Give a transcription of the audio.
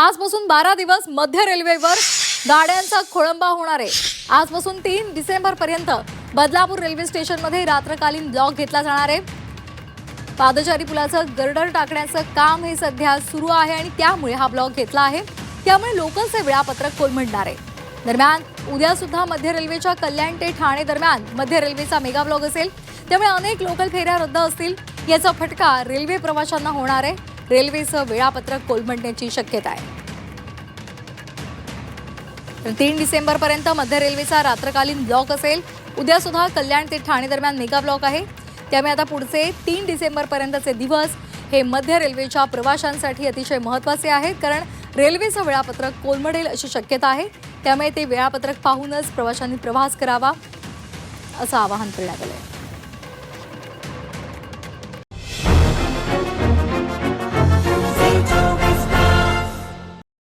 आजपासून बारा दिवस मध्य रेल्वेवर गाड्यांचा खोळंबा होणार आहे. आजपासून तीन डिसेंबर पर्यंत बदलापूर रेल्वे स्टेशनमध्ये रात्रकालीन ब्लॉक घेतला जाणार आहे. पादचारी पुलाचं गर्डर टाकण्याचं काम हे सध्या सुरू आहे आणि त्यामुळे हा ब्लॉक घेतला आहे. त्यामुळे लोकलचे वेळापत्रक कोलमडणार आहे. दरम्यान उद्या सुद्धा मध्य रेल्वेच्या कल्याण ते ठाणे दरम्यान मध्य रेल्वेचा मेगा ब्लॉक असेल. त्यामुळे अनेक लोकल फेऱ्या रद्द असतील. याचा फटका रेल्वे प्रवाशांना होणार आहे. रेल्वेचं वेळापत्रक कोलमडण्याची शक्यता आहे. तीन डिसेंबर पर्यंत मध्य रेल्वेचा रात्रकालीन ब्लॉक असेल. उद्या सुद्धा कल्याण ते ठाणे दरम्यान मेगा ब्लॉक आहे. त्यामुळे आता पुढचे तीन डिसेंबर पर्यंतचे दिवस हे मध्य रेल्वेच्या प्रवाशांसाठी अतिशय महत्त्वाचे आहेत. कारण रेल्वेचं वेळापत्रक कोलमडेल अशी शक्यता आहे. त्यामुळे ते वेळापत्रक पाहूनच प्रवाशांनी प्रवास करावा असं आवाहन करण्यात आलं आहे